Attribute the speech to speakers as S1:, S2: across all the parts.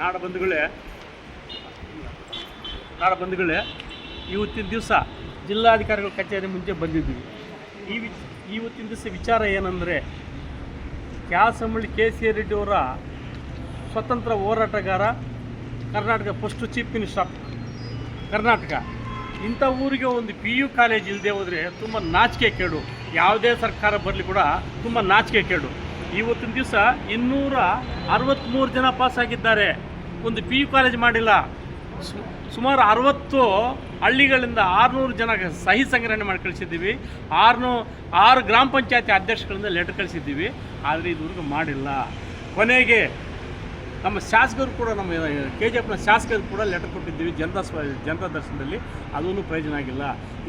S1: ನಾಡ ಬಂಧುಗಳೇ ನಾಡ ಬಂಧುಗಳೇ ಇವತ್ತಿನ ದಿವಸ ಜಿಲ್ಲಾಧಿಕಾರಿಗಳ ಕಚೇರಿ ಮುಂಚೆ ಬಂದಿದ್ವಿ. ಈ ವಿಚ್ ಇವತ್ತಿನ ದಿವಸ ವಿಚಾರ ಏನಂದರೆ ಕ್ಯಾಸಮಳ್ಳಿ ಕೆ ಸಿ ರೆಡ್ಡಿ ಅವರ ಸ್ವತಂತ್ರ ಹೋರಾಟಗಾರ, Karnataka first chief minister of Karnataka. ಇಂಥ ಊರಿಗೆ ಒಂದು ಪಿ ಯು ಕಾಲೇಜ್ ಇಲ್ಲದೆ ಹೋದರೆ ತುಂಬ ನಾಚಿಕೆ ಕೇಡು. ಯಾವುದೇ ಸರ್ಕಾರ ಬರಲಿ ಕೂಡ ತುಂಬ ನಾಚಿಕೆ ಕೇಡು. ಇವತ್ತಿನ ದಿವಸ ಇನ್ನೂರ ಅರವತ್ತ್ಮೂರು ಜನ ಪಾಸಾಗಿದ್ದಾರೆ ಒಂದು ಪಿ ಯು ಕಾಲೇಜ್ ಮಾಡಿಲ್ಲ. ಸುಮಾರು ಅರವತ್ತು ಹಳ್ಳಿಗಳಿಂದ ಆರುನೂರು ಜನ ಸಹಿ ಸಂಗ್ರಹಣೆ ಮಾಡಿ ಕಳಿಸಿದ್ದೀವಿ. ಆರುನೂ, ಆರು ಗ್ರಾಮ ಪಂಚಾಯತಿ ಅಧ್ಯಕ್ಷಗಳಿಂದ ಲೆಟರ್ ಕಳಿಸಿದ್ದೀವಿ. ಆದರೆ ಇದುವರೆಗೂ ಮಾಡಿಲ್ಲ. ಕೊನೆಗೆ ನಮ್ಮ ಶಾಸಕರು ಕೂಡ ನಮ್ಮ ಕೆ ಜಿ ಎಫ್ನ ಶಾಸಕರು ಕೂಡ ಲೆಟರ್ ಕೊಟ್ಟಿದ್ದೀವಿ ಜನತಾ ಜನತಾ ದರ್ಶನದಲ್ಲಿ. ಅದೂ ಪ್ರಯೋಜನ ಆಗಿಲ್ಲ.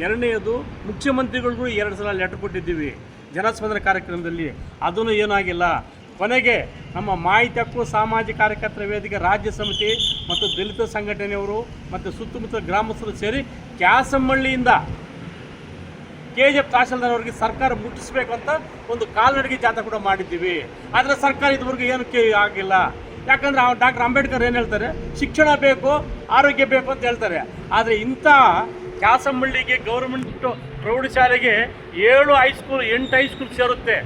S1: ಎರಡನೆಯದು ಮುಖ್ಯಮಂತ್ರಿಗಳಿಗೂ ಎರಡು ಸಲ ಲೆಟರ್ ಕೊಟ್ಟಿದ್ದೀವಿ. ಜನಸ್ಪಂದನ ಕಾರ್ಯಕ್ರಮದಲ್ಲಿ ಅದೂ ಏನಾಗಿಲ್ಲ. ಕೊನೆಗೆ ನಮ್ಮ ಮಾಹಿತಿ ಹಕ್ಕು ಸಾಮಾಜಿಕ ಕಾರ್ಯಕರ್ತರ ವೇದಿಕೆ ರಾಜ್ಯ ಸಮಿತಿ ಮತ್ತು ದಲಿತ ಸಂಘಟನೆಯವರು ಮತ್ತು ಸುತ್ತಮುತ್ತ ಗ್ರಾಮಸ್ಥರು ಸೇರಿ ಕ್ಯಾಸಮ್ಮಳ್ಳಿಯಿಂದ ಕೆ ಜಿ ಎಫ್ ತಹಶೀಲ್ದಾರ್ ಅವರಿಗೆ ಸರ್ಕಾರ ಮುಟ್ಟಿಸ್ಬೇಕು ಅಂತ ಒಂದು ಕಾಲ್ನಡಿಗೆ ಜಾಥಾ ಕೂಡ ಮಾಡಿದ್ದೀವಿ. ಆದರೆ ಸರ್ಕಾರ ಇದುವರೆಗೂ ಏನು ಕೇ ಆಗಿಲ್ಲ. ಯಾಕಂದ್ರೆ ಡಾಕ್ಟರ್ ಅಂಬೇಡ್ಕರ್ ಏನು ಹೇಳ್ತಾರೆ? ಶಿಕ್ಷಣ ಬೇಕು, ಆರೋಗ್ಯ ಬೇಕು ಅಂತ ಹೇಳ್ತಾರೆ. ಆದರೆ ಇಂಥ ಕ್ಯಾಸಮ್ಮಳ್ಳಿಗೆ ಗೌರ್ಮೆಂಟ್ ಪ್ರೌಢಶಾಲೆಗೆ ಏಳು ಹೈಸ್ಕೂಲ್ ಎಂಟು ಹೈಸ್ಕೂಲ್ ಸೇರುತ್ತೆ.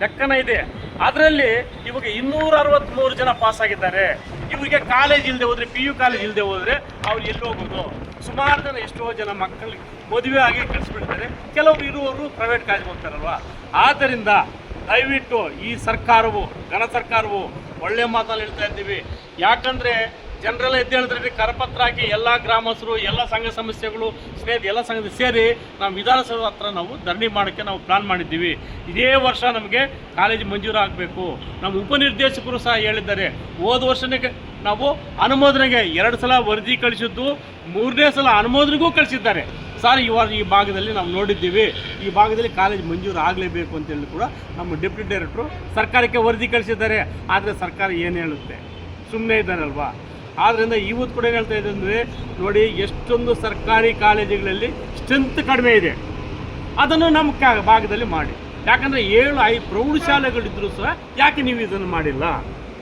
S1: ಲೆಕ್ಕನ ಇದೆ. ಅದರಲ್ಲಿ ಇವಾಗ ಇನ್ನೂರ ಅರವತ್ತ್ಮೂರು ಜನ ಪಾಸ್ ಆಗಿದ್ದಾರೆ. ಇವರಿಗೆ ಕಾಲೇಜ್ ಇಲ್ಲದೆ ಹೋದ್ರೆ ಪಿ ಯು ಕಾಲೇಜ್ ಇಲ್ಲದೆ ಹೋದರೆ ಅವ್ರು ಎಲ್ಲಿ ಹೋಗೋದು? ಸುಮಾರು ಜನ ಎಷ್ಟೋ ಜನ ಮಕ್ಕಳಿಗೆ ಮದುವೆ ಆಗಿ ಕಳಿಸ್ಬಿಡ್ತಾರೆ ಕೆಲವರು ಇರುವವರು ಪ್ರೈವೇಟ್ ಕಾಲೇಜ್ ಹೋಗ್ತಾರಲ್ವ? ಆದ್ದರಿಂದ ದಯವಿಟ್ಟು ಈ ಸರ್ಕಾರವು, ಘನ ಸರ್ಕಾರವು ಒಳ್ಳೆ ಮಾತಲ್ಲಿ ಹೇಳ್ತಾ ಇದ್ದೀವಿ. ಯಾಕಂದ್ರೆ ಜನರೆಲ್ಲ ಎದ್ದು ಹೇಳಿದ್ರೆ, ಕರಪತ್ರ ಹಾಕಿ ಎಲ್ಲ ಗ್ರಾಮಸ್ಥರು, ಎಲ್ಲ ಸಂಘ ಸಮಸ್ಯೆಗಳು ಸ್ನೇಹಿತ ಎಲ್ಲ ಸಂಘದ ಸೇರಿ ನಾವು ವಿಧಾನಸೌಧ ಹತ್ರ ನಾವು ಧರಣಿ ಮಾಡೋಕ್ಕೆ ನಾವು ಪ್ಲಾನ್ ಮಾಡಿದ್ದೀವಿ. ಇದೇ ವರ್ಷ ನಮಗೆ ಕಾಲೇಜು ಮಂಜೂರು ಆಗಬೇಕು. ನಮ್ಮ ಉಪನಿರ್ದೇಶಕರು ಸಹ ಹೇಳಿದ್ದಾರೆ, ಹೋದ ವರ್ಷನೇ ನಾವು ಅನುಮೋದನೆಗೆ ಎರಡು ಸಲ ವರದಿ ಕಳಿಸಿದ್ದು, ಮೂರನೇ ಸಲ ಅನುಮೋದನೆಗೂ ಕಳಿಸಿದ್ದಾರೆ. ಸರ್ ವಾರ ಈ ಭಾಗದಲ್ಲಿ ನಾವು ನೋಡಿದ್ದೀವಿ. ಈ ಭಾಗದಲ್ಲಿ ಕಾಲೇಜ್ ಮಂಜೂರು ಆಗಲೇಬೇಕು ಅಂತೇಳಿ ಕೂಡ ನಮ್ಮ ಡೆಪ್ಯೂಟಿ ಡೈರೆಕ್ಟ್ರು ಸರ್ಕಾರಕ್ಕೆ ವರದಿ ಕಳಿಸಿದ್ದಾರೆ. ಆದರೆ ಸರ್ಕಾರ ಏನು ಹೇಳುತ್ತೆ? ಸುಮ್ಮನೆ ಇದ್ದಾರಲ್ವಾ? ಆದ್ದರಿಂದ ಇವತ್ತು ಕೂಡ ಹೇಳ್ತಾ ಇದೆ ಅಂದರೆ ನೋಡಿ ಎಷ್ಟೊಂದು ಸರ್ಕಾರಿ ಕಾಲೇಜುಗಳಲ್ಲಿ ಸ್ಟ್ರೆಂತ್ ಕಡಿಮೆ ಇದೆ. ಅದನ್ನು ನಮ್ಮ ಕ ಭಾಗದಲ್ಲಿ ಮಾಡಿ. ಯಾಕಂದರೆ ಏಳು ಐ ಪ್ರೌಢಶಾಲೆಗಳಿದ್ದರೂ ಸಹ ಯಾಕೆ ನೀವು ಇದನ್ನು ಮಾಡಿಲ್ಲ?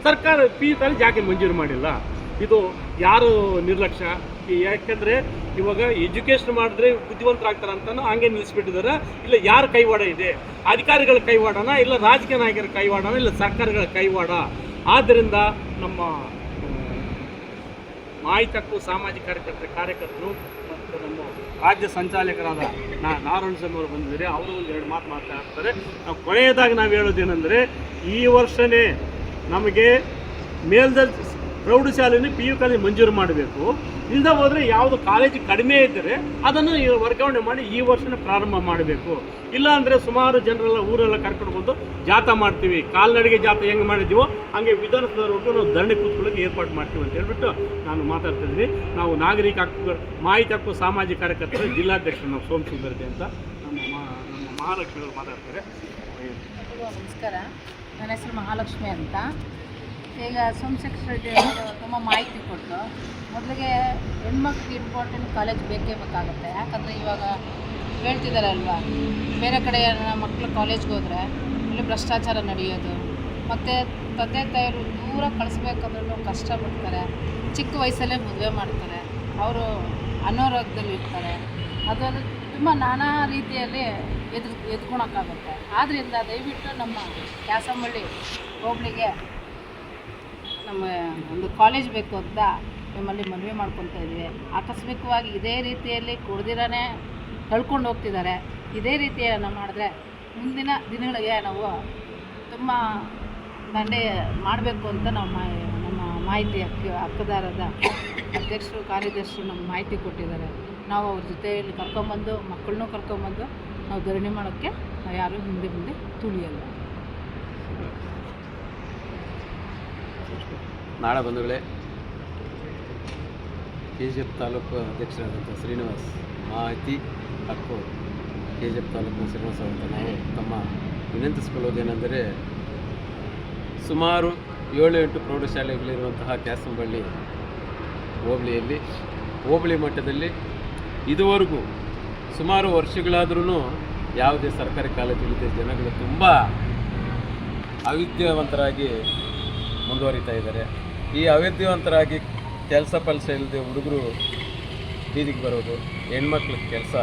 S1: ಸರ್ಕಾರ ಪಿ ಕಾಲೇಜ್ ಯಾಕೆ ಮಂಜೂರು ಮಾಡಿಲ್ಲ. ಇದು ಯಾರು ನಿರ್ಲಕ್ಷ್ಯ? ಯಾಕೆಂದರೆ ಇವಾಗ ಎಜುಕೇಷನ್ ಮಾಡಿದ್ರೆ ಬುದ್ಧಿವಂತರಾಗ್ತಾರೆ ಅಂತಲೂ ಹಂಗೆ ನಿಲ್ಲಿಸ್ಬಿಟ್ಟಿದ್ದಾರೆ. ಇಲ್ಲ ಯಾರ ಕೈವಾಡ ಇದೆ? ಅಧಿಕಾರಿಗಳ ಕೈವಾಡನ? ಇಲ್ಲ ರಾಜಕೀಯ ನಾಯಕರ ಕೈವಾಡನ? ಇಲ್ಲ ಸರ್ಕಾರಗಳ ಕೈವಾಡ? ಆದ್ದರಿಂದ ನಮ್ಮ ಮಾಹಿತಿ ಹಕ್ಕು ಸಾಮಾಜಿಕ ಕಾರ್ಯಕರ್ತರ ಕಾರ್ಯಕರ್ತರು ಮತ್ತು ನಮ್ಮ ರಾಜ್ಯ ಸಂಚಾಲಕರಾದ ನಾ ನಾರಾಯಣ ಸ್ವಾಮಿ ಅವರು ಬಂದಿದ್ದಾರೆ. ಅವರು ಒಂದು ಎರಡು ಮಾತು ಮಾತಾಡ್ತಾರೆ. ನಾವು ಕೊನೆಯದಾಗಿ ನಾವು ಹೇಳೋದೇನೆಂದರೆ, ಈ ವರ್ಷವೇ ನಮಗೆ ಮೇಲ್ದರ್ಜೆ ಪ್ರೌಢಶಾಲೆಯನ್ನು ಪಿ ಯು ಕಾಲೇಜ್ ಮಂಜೂರು ಮಾಡಬೇಕು. ಇಲ್ಲದ ಹೋದರೆ ಯಾವುದು ಕಾಲೇಜ್ ಕಡಿಮೆ ಇದ್ದರೆ ಅದನ್ನು ವರ್ಗಾವಣೆ ಮಾಡಿ ಈ ವರ್ಷನೇ ಪ್ರಾರಂಭ ಮಾಡಬೇಕು. ಇಲ್ಲ ಅಂದರೆ ಸುಮಾರು ಜನರೆಲ್ಲ ಊರೆಲ್ಲ ಕರ್ಕೊಂಡು ಬಂದು ಜಾಥಾ ಮಾಡ್ತೀವಿ. ಕಾಲ್ನಡಿಗೆ ಜಾಥಾ ಹೆಂಗೆ ಮಾಡಿದ್ದೀವೋ ಹಾಗೆ ವಿಧಾನಸೌಧವರೆಗೂ ನಾವು ಧರಣಿ ಕೂತ್ಕೊಳ್ಳೋಕೆ ಏರ್ಪಾಡು ಮಾಡ್ತೀವಿ ಅಂತ ಹೇಳ್ಬಿಟ್ಟು ನಾನು ಮಾತಾಡ್ತಿದ್ದೀನಿ ನಾವು ನಾಗರಿಕ ಹಕ್ಕುಗಳು ಮಾಹಿತಿ ಹಕ್ಕು ಸಾಮಾಜಿಕ ಕಾರ್ಯಕರ್ತರು ಜಿಲ್ಲಾಧ್ಯಕ್ಷರು ನಾವು ಸೋಮಸುಂದರತೆ ಅಂತ ನಮ್ಮ ನಮ್ಮ ಮಹಾಲಕ್ಷ್ಮಿಯವರು ಮಾತಾಡ್ತಾರೆ.
S2: ನಮಸ್ಕಾರ. ನನ್ನ ಹೆಸರು ಮಹಾಲಕ್ಷ್ಮಿ ಅಂತ. ಈಗ ಸೋಮಶೇಖರ ತುಂಬ ಮಾಹಿತಿ ಕೊಟ್ಟು ಮೊದಲಿಗೆ ಹೆಣ್ಮಕ್ಳಿಗೆ ಇಂಪಾರ್ಟೆಂಟ್ ಕಾಲೇಜ್ ಬೇಕೇ ಬೇಕಾಗುತ್ತೆ. ಯಾಕಂದರೆ ಇವಾಗ ಹೇಳ್ತಿದ್ದಾರಲ್ವಾ ಬೇರೆ ಕಡೆ ಮಕ್ಕಳು ಕಾಲೇಜ್ಗೆ ಹೋದರೆ ಇಲ್ಲಿ ಭ್ರಷ್ಟಾಚಾರ ನಡೆಯೋದು. ಮತ್ತು ತಂದೆ ತಾಯಿಯವರು ದೂರ ಕಳಿಸ್ಬೇಕಂದ್ರೂ ಕಷ್ಟಪಡ್ತಾರೆ. ಚಿಕ್ಕ ವಯಸ್ಸಲ್ಲೇ ಮದುವೆ ಮಾಡ್ತಾರೆ. ಅವರು ಅನಾರೋಗ್ಯದಲ್ಲಿ ಇರ್ತಾರೆ. ಅದು ಅದು ತುಂಬ ನಾನಾ ರೀತಿಯಲ್ಲಿ ಎದುರು ಎದ್ಕೊಳಕ್ಕಾಗುತ್ತೆ. ಆದ್ದರಿಂದ ದಯವಿಟ್ಟು ನಮ್ಮ ಕ್ಯಾಸಂಬಳ್ಳಿ ಹೋಬಳಿಗೆ ನಮ್ಮ ಒಂದು ಕಾಲೇಜ್ ಬೇಕು ಅಂತ ನಿಮ್ಮಲ್ಲಿ ಮನವಿ ಮಾಡ್ಕೊತಾ ಇದ್ವಿ ಆಕಸ್ಮಿಕವಾಗಿ ಇದೇ ರೀತಿಯಲ್ಲಿ ಕುಡ್ದಿರನೇ ಕಳ್ಕೊಂಡು ಹೋಗ್ತಿದ್ದಾರೆ. ಇದೇ ರೀತಿಯನ್ನು ಮಾಡಿದ್ರೆ ಮುಂದಿನ ದಿನಗಳಿಗೆ ನಾವು ತುಂಬ ದಂಡೆ ಮಾಡಬೇಕು ಅಂತ ನಾವು ಮಾ, ನಮ್ಮ ಮಾಹಿತಿ ಹಕ್ಕ, ಹಕ್ಕದಾರದ ಅಧ್ಯಕ್ಷರು, ಕಾರ್ಯದರ್ಶರು ನಮ್ಗೆ ಮಾಹಿತಿ ಕೊಟ್ಟಿದ್ದಾರೆ. ನಾವು ಅವ್ರ ಜೊತೆಯಲ್ಲಿ ಕರ್ಕೊಂಬಂದು, ಮಕ್ಕಳನ್ನೂ ಕರ್ಕೊಂಬಂದು ನಾವು ಧರಣಿ ಮಾಡೋಕ್ಕೆ ನಾವು ಯಾರೂ ಹಿಂದೆ ಮುಂದೆ ತುಳಿಯಲ್ಲ.
S3: ನಾಡ ಬಂಧುಗಳೇ ಕೆ ಜಿ ಎಫ್ ತಾಲೂಕು ಅಧ್ಯಕ್ಷರಾದಂಥ ಶ್ರೀನಿವಾಸ್ ಮಾಹಿತಿ ಹಕ್ಕು ಕೆ ಜಿ ಎಫ್ ತಾಲೂಕು ಶ್ರೀನಿವಾಸ್ ಅಂತ ನಾವು ತಮ್ಮ ವಿನಂತಿಸಿಕೊಳ್ಳೋದೇನೆಂದರೆ, ಸುಮಾರು ಏಳು ಎಂಟು ಪ್ರೌಢಶಾಲೆಗಳಿರುವಂತಹ ಕ್ಯಾಸಂಬಳ್ಳಿ ಹೋಬಳಿಯಲ್ಲಿ, ಹೋಬಳಿ ಮಟ್ಟದಲ್ಲಿ ಇದುವರೆಗೂ ಸುಮಾರು ವರ್ಷಗಳಾದ್ರೂ ಯಾವುದೇ ಸರ್ಕಾರಿ ಕಾಲೇಜಿಲ್ಲದೆ ಜನಗಳು ತುಂಬ ಅವಿದ್ಯಾವಂತರಾಗಿ ಮುಂದುವರಿತಾ ಇದ್ದಾರೆ. ಈ ಅವಿದ್ಯವಂತರಾಗಿ ಕೆಲಸ ಪಲ್ಸ ಇಲ್ಲದೆ ಹುಡುಗರು ಬೀದಿಗೆ ಬರೋದು, ಹೆಣ್ಮಕ್ಳಿಗೆ ಕೆಲಸ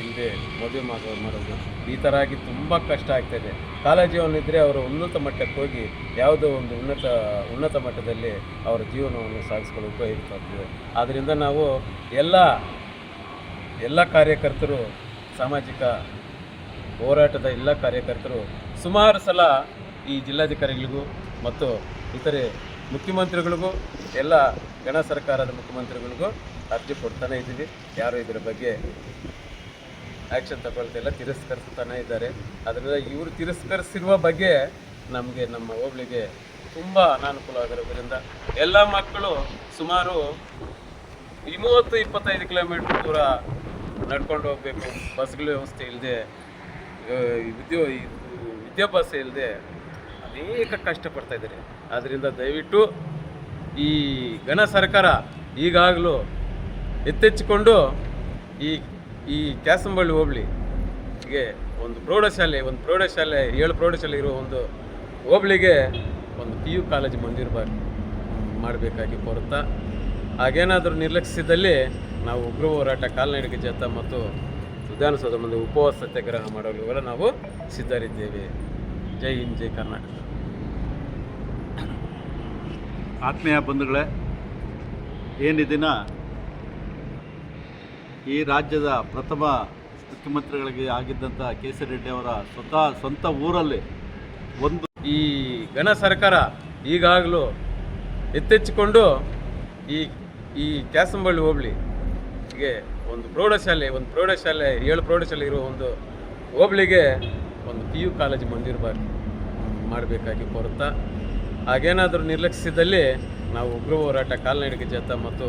S3: ಇಲ್ಲದೆ ಮದುವೆ ಮಾಡೋ ಮಾಡೋದು, ಈ ಥರ ಆಗಿ ತುಂಬ ಕಷ್ಟ ಆಗ್ತಾಯಿದೆ ಇದ್ದರೆ ಅವರು ಉನ್ನತ ಮಟ್ಟಕ್ಕೆ ಹೋಗಿ ಯಾವುದೋ ಒಂದು ಉನ್ನತ ಉನ್ನತ ಮಟ್ಟದಲ್ಲಿ ಅವರ ಜೀವನವನ್ನು ಸಾಗಿಸ್ಕೊಳ್ಳೋ ಉಪಯೋಗ ಇರ್ತದೆ ಆದ್ದರಿಂದ ನಾವು ಎಲ್ಲ ಎಲ್ಲ ಕಾರ್ಯಕರ್ತರು, ಸಾಮಾಜಿಕ ಹೋರಾಟದ ಎಲ್ಲ ಕಾರ್ಯಕರ್ತರು ಸುಮಾರು ಸಲ ಈ ಜಿಲ್ಲಾಧಿಕಾರಿಗಳಿಗೂ ಮತ್ತು ಇತರೆ ಮುಖ್ಯಮಂತ್ರಿಗಳಿಗೂ, ಎಲ್ಲ ಗಣ ಸರ್ಕಾರದ ಮುಖ್ಯಮಂತ್ರಿಗಳಿಗೂ ಅರ್ಜಿ ಕೊಡ್ತಾನೆ ಇದ್ದೀವಿ. ಯಾರು ಇದರ ಬಗ್ಗೆ ಆ್ಯಕ್ಷನ್ ತಗೊಳ್ತಿಲ್ಲ ತಿರಸ್ಕರಿಸ್ತಾನೆ ಇದ್ದಾರೆ. ಅದರಿಂದ ಇವರು ತಿರಸ್ಕರಿಸಿರುವ ಬಗ್ಗೆ ನಮಗೆ, ನಮ್ಮ ಹೋಬಳಿಗೆ ತುಂಬ ಅನಾನುಕೂಲ ಆಗಿರೋದ್ರಿಂದ ಎಲ್ಲ ಮಕ್ಕಳು ಸುಮಾರು ಮೂವತ್ತು ಇಪ್ಪತ್ತೈದು ಕಿಲೋಮೀಟ್ರ್ ದೂರ ನಡ್ಕೊಂಡು ಹೋಗಬೇಕು. ಬಸ್ಗಳ ವ್ಯವಸ್ಥೆ ಇಲ್ಲದೆ ವಿದ್ಯೋ ವಿದ್ಯಾಭ್ಯಾಸ ಇಲ್ಲದೆ ಅನೇಕ ಕಷ್ಟಪಡ್ತಾ ಇದ್ದಾರೆ. ಆದ್ದರಿಂದ ದಯವಿಟ್ಟು ಈ ಗಣ ಸರ್ಕಾರ ಈಗಾಗಲೂ ಎತ್ತೆಚ್ಚಿಕೊಂಡು ಈ ಈ ಕ್ಯಾಸಂಬಳ್ಳಿ ಹೋಬಳಿ ಒಂದು ಪ್ರೌಢಶಾಲೆ ಒಂದು ಪ್ರೌಢಶಾಲೆ, ಏಳು ಪ್ರೌಢಶಾಲೆ ಇರುವ ಒಂದು ಹೋಬಳಿಗೆ ಒಂದು ಪಿ ಯು ಕಾಲೇಜ್ ಮಂದಿರಬಾರ್ದು ಮಾಡಬೇಕಾಗಿ ಕೋರುತ್ತಾ. ಹಾಗೇನಾದರೂ ನಿರ್ಲಕ್ಷಿಸಿದಲ್ಲಿ ನಾವು ಉಗ್ರ ಹೋರಾಟ, ಕಾಲ್ನಡಿಗೆ ಜಾಥಾ ಮತ್ತು ವಿಧಾನಸೌಧ ಮುಂದೆ ಉಪವಾಸ ಸತ್ಯಾಗ್ರಹ ಮಾಡಲು ಕೂಡ ನಾವು ಸಿದ್ಧರಿದ್ದೇವೆ. ಜೈ ಹಿಂದ್ ಜೈ ಕರ್ನಾಟಕ.
S4: ಆತ್ಮೀಯ ಬಂಧುಗಳೇ ಏನು ದಿನ ಈ ರಾಜ್ಯದ ಪ್ರಥಮ ಮುಖ್ಯಮಂತ್ರಿಗಳಿಗೆ ಆಗಿದ್ದಂಥ ಕೆ ಸಿ ರೆಡ್ಡಿ ಅವರ ಸ್ವತಃ ಸ್ವಂತ ಊರಲ್ಲಿ ಒಂದು
S3: ಈ ಗಣ ಸರ್ಕಾರ ಈಗಾಗಲೂ ಎತ್ತೆಚ್ಚಿಕೊಂಡು ಈ ಈ ಕ್ಯಾಸಂಬಳ್ಳಿ ಹೋಬಳಿಗೆ ಒಂದು ಪ್ರೌಢಶಾಲೆ ಒಂದು ಪ್ರೌಢಶಾಲೆ ಏಳು ಪ್ರೌಢಶಾಲೆ ಇರುವ ಒಂದು ಹೋಬಳಿಗೆ ಒಂದು ಪಿ ಯು ಕಾಲೇಜು ಮಂದಿರಬಾರ್ದು ಮಾಡಬೇಕಾಗಿ ಕೋರುತ್ತಾ ಹಾಗೇನಾದರೂ ನಿರ್ಲಕ್ಷಿಸಿದಲ್ಲಿ ನಾವು ಉಗ್ರ ಹೋರಾಟ, ಕಾಲ್ನಡಿಗೆ ಜಾಥಾ ಮತ್ತು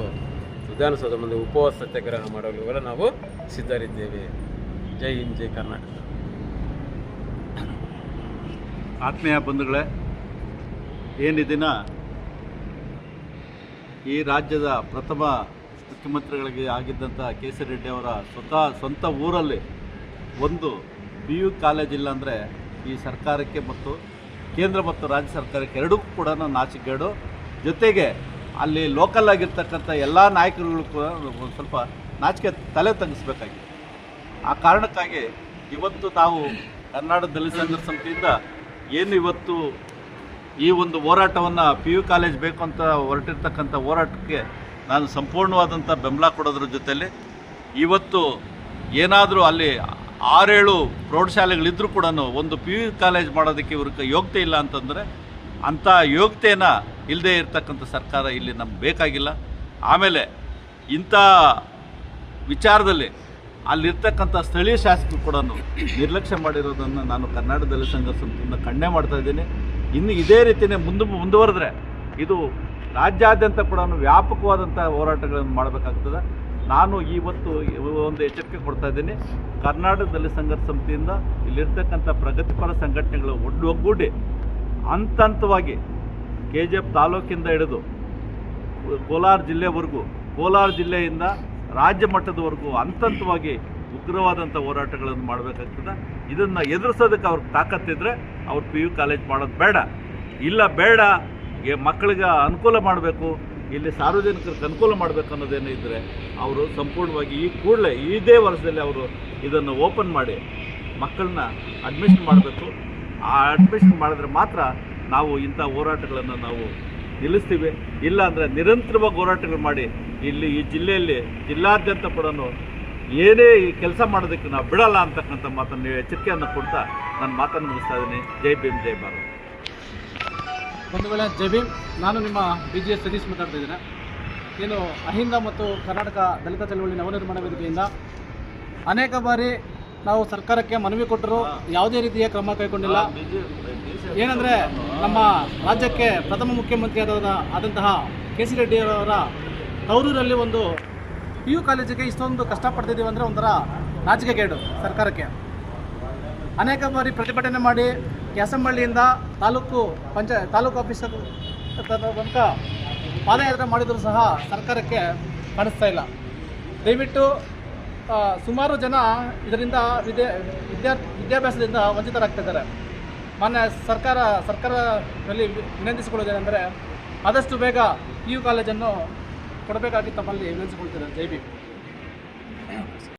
S3: ವಿಧಾನಸೌಧ ಮುಂದೆ ಉಪವಾಸ ಸತ್ಯಾಗ್ರಹ ಮಾಡಲು ಕೂಡ ನಾವು ಸಿದ್ಧರಿದ್ದೇವೆ. ಜೈ ಹಿಂದ್, ಜೈ ಕರ್ನಾಟಕ.
S4: ಆತ್ಮೀಯ ಬಂಧುಗಳೇ, ಏನು ದಿನ ಈ ರಾಜ್ಯದ ಪ್ರಥಮ ಮುಖ್ಯಮಂತ್ರಿಗಳಿಗೆ ಆಗಿದ್ದಂಥ ಕೆ ಸಿ ರೆಡ್ಡಿ ಅವರ ಸ್ವತಃ ಸ್ವಂತ ಊರಲ್ಲಿ ಒಂದು ಪಿ ಯು ಕಾಲೇಜ್ ಇಲ್ಲ ಅಂದರೆ ಈ ಸರ್ಕಾರಕ್ಕೆ ಮತ್ತು ಕೇಂದ್ರ ಮತ್ತು ರಾಜ್ಯ ಸರ್ಕಾರಕ್ಕೆ ಎರಡಕ್ಕೂ ಕೂಡ ನಾಚಿಕೆಗೇಡು ಜೊತೆಗೆ ಅಲ್ಲಿ ಲೋಕಲ್ ಆಗಿರ್ತಕ್ಕಂಥ ಎಲ್ಲ ನಾಯಕರುಗಳು ಕೂಡ ಒಂದು ಸ್ವಲ್ಪ ನಾಚಿಕೆ ತಲೆ ತಗ್ಗಿಸ್ಬೇಕಾಗಿದೆ. ಆ ಕಾರಣಕ್ಕಾಗಿ ಇವತ್ತು ನಾವು ಕರ್ನಾಟಕ ದಲಿತ ಸಂಘ ಸಮಿತಿಯಿಂದ ಏನು ಇವತ್ತು ಈ ಒಂದು ಹೋರಾಟವನ್ನು ಪಿ ಯು ಕಾಲೇಜ್ ಬೇಕು ಅಂತ ಹೊರಟಿರ್ತಕ್ಕಂಥ ಹೋರಾಟಕ್ಕೆ ನಾನು ಸಂಪೂರ್ಣವಾದಂಥ ಬೆಂಬಲ ಕೊಡೋದ್ರ ಜೊತೆಯಲ್ಲಿ ಇವತ್ತು ಏನಾದರೂ ಅಲ್ಲಿ ಆರೇಳು ಪ್ರೌಢಶಾಲೆಗಳಿದ್ದರೂ ಕೂಡ ಒಂದು ಪಿ ಯು ಕಾಲೇಜ್ ಮಾಡೋದಕ್ಕೆ ಇವ್ರಿಗೆ ಯೋಗ್ಯತೆ ಇಲ್ಲ ಅಂತಂದರೆ ಅಂಥ ಯೋಗ್ಯತೆಯನ್ನು ಇಲ್ಲದೇ ಇರತಕ್ಕಂಥ ಸರ್ಕಾರ ಇಲ್ಲಿ ನಮ್ಗೆ ಬೇಕಾಗಿಲ್ಲ. ಆಮೇಲೆ ಇಂಥ ವಿಚಾರದಲ್ಲಿ ಅಲ್ಲಿರ್ತಕ್ಕಂಥ ಸ್ಥಳೀಯ ಶಾಸಕರು ಕೂಡ ನಿರ್ಲಕ್ಷ್ಯ ಮಾಡಿರೋದನ್ನು ನಾನು ಕರ್ನಾಟಕದಲ್ಲಿ ಸಂಘ ಸಂಸ್ಥೆಯಿಂದ ಖಂಡನೆ ಮಾಡ್ತಾ ಇದ್ದೀನಿ. ಇನ್ನು ಇದೇ ರೀತಿಯೇ ಮುಂದೆ ಮುಂದುವರೆದ್ರೆ ಇದು ರಾಜ್ಯಾದ್ಯಂತ ಕೂಡ ವ್ಯಾಪಕವಾದಂಥ ಹೋರಾಟಗಳನ್ನು ಮಾಡಬೇಕಾಗ್ತದೆ. ನಾನು ಇವತ್ತು ಒಂದು ಎಚ್ಚರಿಕೆ ಕೊಡ್ತಾ ಇದ್ದೀನಿ. ಕರ್ನಾಟಕದಲ್ಲಿ ಸಂಘರ್ಷ ಸಮಿತಿಯಿಂದ ಇಲ್ಲಿರ್ತಕ್ಕಂಥ ಪ್ರಗತಿಪರ ಸಂಘಟನೆಗಳು ಒಡ್ಡು ಒಗ್ಗೂಡಿ ಹಂತ ಹಂತವಾಗಿ ಕೆ ಜಿ ಎಫ್ ತಾಲೂಕಿಂದ ಹಿಡಿದು ಕೋಲಾರ ಜಿಲ್ಲೆವರೆಗೂ, ಕೋಲಾರ ಜಿಲ್ಲೆಯಿಂದ ರಾಜ್ಯ ಮಟ್ಟದವರೆಗೂ ಹಂತ ಹಂತವಾಗಿ ಉಗ್ರವಾದಂಥ ಹೋರಾಟಗಳನ್ನು ಮಾಡಬೇಕಾಗ್ತದೆ. ಇದನ್ನು ಎದುರಿಸೋದಕ್ಕೆ ಅವ್ರಿಗೆ ತಾಕತ್ತಿದ್ರೆ ಅವ್ರು ಪಿ ಯು ಕಾಲೇಜ್ ಮಾಡೋದು ಬೇಡ. ಇಲ್ಲ ಬೇಡ ಮಕ್ಕಳಿಗೆ ಅನುಕೂಲ ಮಾಡಬೇಕು. ಇಲ್ಲಿ ಸಾರ್ವಜನಿಕರಿಗೆ ಅನುಕೂಲ ಮಾಡಬೇಕು ಅನ್ನೋದೇನು ಇದ್ದರೆ ಅವರು ಸಂಪೂರ್ಣವಾಗಿ ಈ ಕೂಡಲೇ ಇದೇ ವರ್ಷದಲ್ಲಿ ಅವರು ಇದನ್ನು ಓಪನ್ ಮಾಡಿ ಮಕ್ಕಳನ್ನ ಅಡ್ಮಿಷನ್ ಮಾಡಬೇಕು. ಆ ಅಡ್ಮಿಷನ್ ಮಾಡಿದ್ರೆ ಮಾತ್ರ ನಾವು ಇಂಥ ಹೋರಾಟಗಳನ್ನು ನಾವು ನಿಲ್ಲಿಸ್ತೀವಿ. ಇಲ್ಲ ಅಂದರೆ ನಿರಂತರವಾಗಿ ಹೋರಾಟಗಳು ಮಾಡಿ ಇಲ್ಲಿ ಈ ಜಿಲ್ಲೆಯಲ್ಲಿ ಜಿಲ್ಲಾದ್ಯಂತ ಕೂಡ ಏನೇ ಈ ಕೆಲಸ ಮಾಡೋದಕ್ಕೆ ನಾವು ಬಿಡಲ್ಲ ಅಂತಕ್ಕಂಥ ಮಾತನ್ನು ಎಚ್ಚರಿಕೆಯನ್ನು ಕೊಡ್ತಾ ನಾನು ಮಾತನ್ನು ಮುಗಿಸ್ತಾ ಇದ್ದೀನಿ. ಜೈ ಭೀಮ್, ಜೈ ಭಾರತ್.
S5: ಬಂಧುಗಳೇ ವೇಳೆ ಜಬೀಮ್ ನಾನು ನಿಮ್ಮ ಬಿ ಜಿ ಎಸ್ ಸತೀಶ್ ಮಾತಾಡ್ತಾ ಇದ್ದೇನೆ. ಏನು ಅಹಿಂದ ಮತ್ತು ಕರ್ನಾಟಕ ದಲಿತ ಚಳವಳಿ ನವನಿರ್ಮಾಣ ವೇದಿಕೆಯಿಂದ ಅನೇಕ ಬಾರಿ ನಾವು ಸರ್ಕಾರಕ್ಕೆ ಮನವಿ ಕೊಟ್ಟರು, ಯಾವುದೇ ರೀತಿಯ ಕ್ರಮ ಕೈಗೊಂಡಿಲ್ಲ. ಏನಂದರೆ, ನಮ್ಮ ರಾಜ್ಯಕ್ಕೆ ಪ್ರಥಮ ಮುಖ್ಯಮಂತ್ರಿ ಆದ ಆದಂತಹ ಕೆ ಸಿ ರೆಡ್ಡಿಯವರ ತವರೂರಲ್ಲಿ ಒಂದು ಪಿ ಯು ಕಾಲೇಜಿಗೆ ಇಷ್ಟೊಂದು ಕಷ್ಟಪಡ್ತಿದ್ದೀವಿ ಅಂದರೆ ಒಂಥರ ನಾಚಿಕೆಗೇಡು ಸರ್ಕಾರಕ್ಕೆ. ಅನೇಕ ಬಾರಿ ಪ್ರತಿಭಟನೆ ಮಾಡಿ ಕ್ಯಾಸಂಬಳ್ಳಿಯಿಂದ ತಾಲೂಕು ಪಂಚ, ತಾಲೂಕು ಆಫೀಸ್ ತನಕ ಪಾದಯಾತ್ರೆ ಮಾಡಿದರೂ ಸಹ ಸರ್ಕಾರಕ್ಕೆ ಕಾಣಿಸ್ತಾ ಇಲ್ಲ. ದಯವಿಟ್ಟು ಸುಮಾರು ಜನ ಇದರಿಂದ ವಿದ್ಯಾ ವಿದ್ಯಾ, ವಿದ್ಯಾಭ್ಯಾಸದಿಂದ ವಂಚಿತರಾಗ್ತಿದ್ದಾರೆ. ಮಾನ್ಯ ಸರ್ಕಾರ, ಸರ್ಕಾರದಲ್ಲಿ ವಿನಂತಿಸಿಕೊಳ್ಳೋದೇನೆಂದರೆ ಆದಷ್ಟು ಬೇಗ ಪಿ ಯು ಕಾಲೇಜನ್ನು ಕೊಡಬೇಕಾಗಿ ತಮ್ಮಲ್ಲಿ ವಿನಂತಿಸಿಕೊಳ್ತಿದ್ದಾರೆ ಜೈ ಭೀಮ್.